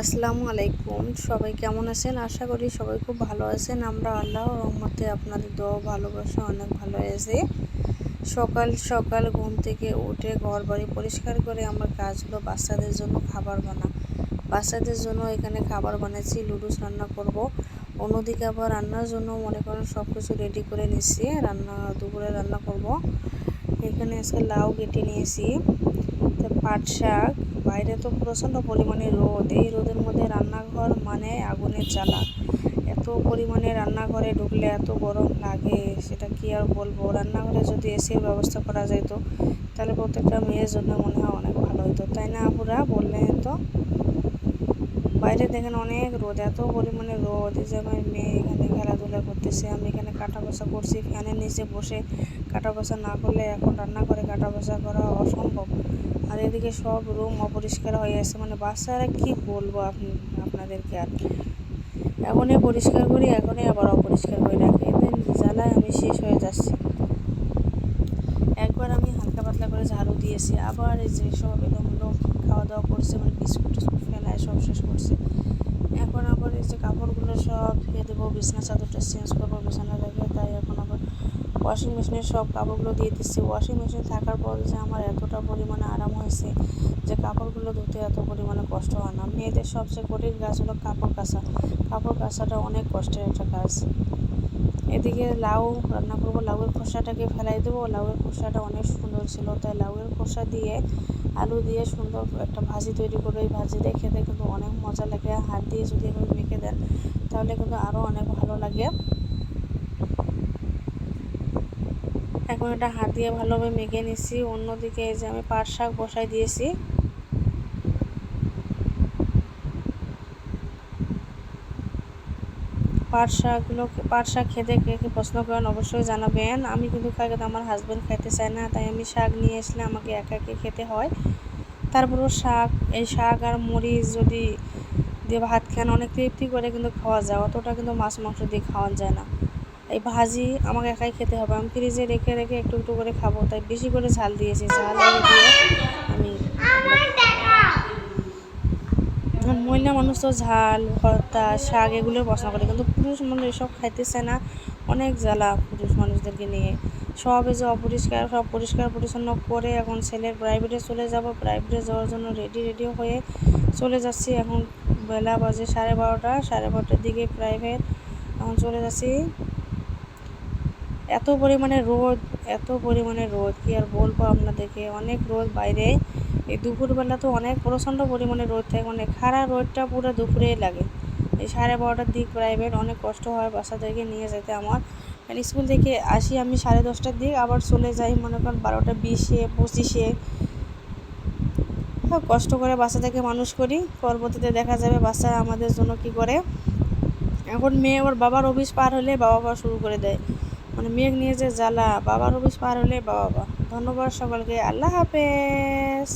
আসসালামু আলাইকুম। সবাই কেমন আছেন? আশা করি সবাই খুব ভালো আছেন। আমরা আল্লাহ রহমতে আপনাদের দোয়া ভালোবাসা অনেক ভালো আছে। সকাল সকাল ঘুম থেকে উঠে ঘর বাড়ি পরিষ্কার করে আমার কাজ হলো বাচ্চাদের জন্য খাবার বানা, বাচ্চাদের জন্য এখানে খাবার বানাচ্ছি লুডুস রান্না করব। অন্যদিকে আবার রান্নার জন্য মনে করেন সব কিছু রেডি করে নিচ্ছি। রান্না, দুপুরে রান্না করব। এখানে আজকে লাউ কেটে নিয়েছি। তো পাট শাক, বাইরে তো প্রচণ্ড পরিমাণে রোদ। এই রোদের মধ্যে রান্নাঘর মানে আগুনের জ্বালা। এত পরিমাণে রান্নাঘরে ঢুকলে এত গরম লাগে, সেটা কি আর বলব? রান্নাঘরে যদি এসির ব্যবস্থা করা যেত, তাহলে প্রত্যেকটা মেয়ের জন্য মনে হয় অনেক ভালো হতো তাই না আপুরা? বললেন তো? বাইরে দেখেন অনেক রোদ, এত পরিমাণে রোদ, এই যে আমার মেয়ে এখানে খেলাধুলা করতেছে, আমি এখানে কাটা বসা করছি, ফ্যানের নিচে বসে কাটা বসা না করলে এখন রান্না করে কাটা বসা করা অসম্ভব। আর এদিকে সব রুম অপরিষ্কার হয়ে আছে মানে বাচ্চারা কি বলব আপনি, আপনাদেরকে আর এখনই পরিষ্কার করি, এখনই আবার অপরিষ্কার করে রাখি এদের জ্বালায় আমি শেষ হয়ে যাচ্ছি একবার আমি হালকা পাতলা করে ঝাড়ু দিয়েছি আবার এই যে সব এলোমেলো খাওয়া দাওয়া করছে মানে বিস্কুট টিস্কুট ফেলায়, সব শেষ করছে। এখন আবার এই যে কাপড়গুলো সব ধুয়ে দেবো, বিছনা চাদরটা চেঞ্জ করব, বিছানা থেকে তাই এখন আবার ওয়াশিং মেশিনের সব কাপড়গুলো দিয়ে দিচ্ছি। ওয়াশিং মেশিন থাকার পর যে আমার এতটা পরিমাণে আরাম হয়েছে যে কাপড়গুলো ধুতে এত পরিমাণে কষ্ট হয় না। মেয়েদের সবচেয়ে কঠিন কাজ হলো কাপড় কাচা। কাপড় কাচাটা অনেক কষ্টের একটা কাজ। এদিকে লাউ রান্না করব। লাউয়ের খোসাটাকে ফেলাই দেবো। লাউয়ের খোসাটা অনেক সুন্দর ছিল। তাই লাউয়ের খোসা দিয়ে আলু দিয়ে সুন্দর একটা ভাজি তৈরি করে ওই ভাজি দিয়ে খেতে কিন্তু অনেক মজা লাগে। হাত দিয়ে যদি এভাবে মেখে দেন তাহলে কিন্তু আরও অনেক ভালো লাগে। এখন এটা হাত দিয়ে ভালোভাবে মেখে নিচ্ছি। অন্যদিকে এই যে আমি পাট শাক বসাই দিয়েছি। পাট শাকগুলো পাট শাক খেতে কে কে পছন্দ করেন অবশ্যই জানাবেন। আমি কিন্তু খাই আমার হাজব্যান্ড খাইতে চায় না, তাই আমি শাক নিয়ে আসলে আমাকে একা একে খেতে হয়। তারপরেও শাক, এই শাক আর মরিচ যদি দিয়ে ভাত খান, অনেক তৃপ্তি করে কিন্তু খাওয়া যায়। অতটা কিন্তু মাছ মাংস দিয়ে খাওয়া যায় না। এই ভাজি আমাকে একাই খেতে হবে। আমি ফ্রিজে রেখে রেখে একটু একটু করে খাব, তাই বেশি করে ঝাল দিয়েছি। ঝাল দিয়ে আমি মহিলা মানুষ তো ঝাল, ভর্তা, শাক এগুলো পছন্দ করে, কিন্তু পুরুষ মানুষ এসব খাইতেছে না। অনেক জ্বালা পুরুষ মানুষদেরকে নিয়ে। সব এই যে অপরিষ্কার, সব পরিষ্কার পরিচ্ছন্ন করে এখন ছেলের প্রাইভেটে চলে যাব প্রাইভেটে যাওয়ার জন্য রেডি রেডি হয়ে চলে যাচ্ছি। এখন বেলা বাজে সাড়ে বারোটা, সাড়ে বারোটার দিকে প্রাইভেট এখন চলে যাচ্ছি। এত পরিমাণে রোদ, এত পরিমাণে রোদ, কি আর বলব আপনাদেরকে? অনেক রোদ বাইরে। এই দুপুরবেলা তো অনেক প্রচণ্ড পরিমাণে রোদ থাকে মানে খারা রোদটা পুরো দুপুরেই লাগে। এই সাড়ে বারোটার দিক প্রাইভেট অনেক কষ্ট হয় বাচ্চাদেরকে নিয়ে যেতে আমার। মানে স্কুল থেকে আসি আমি সাড়ে দশটার দিক, আবার চলে যাই মনে করেন বারোটা বিশে, পঁচিশে। কষ্ট করে বাচ্চাদেরকে মানুষ করি, পরবর্তীতে দেখা যাবে বাচ্চা আমাদের জন্য কি করে। এখন মেয়ে ওর বাবার অফিস পার হলে বাবা শুরু করে দেয়। মানে মেঘ নিয়ে যে জ্বালা বাবার অফিস পার হলে বাবা। ধন্যবাদ সকলকে আল্লাহ হাফেজ।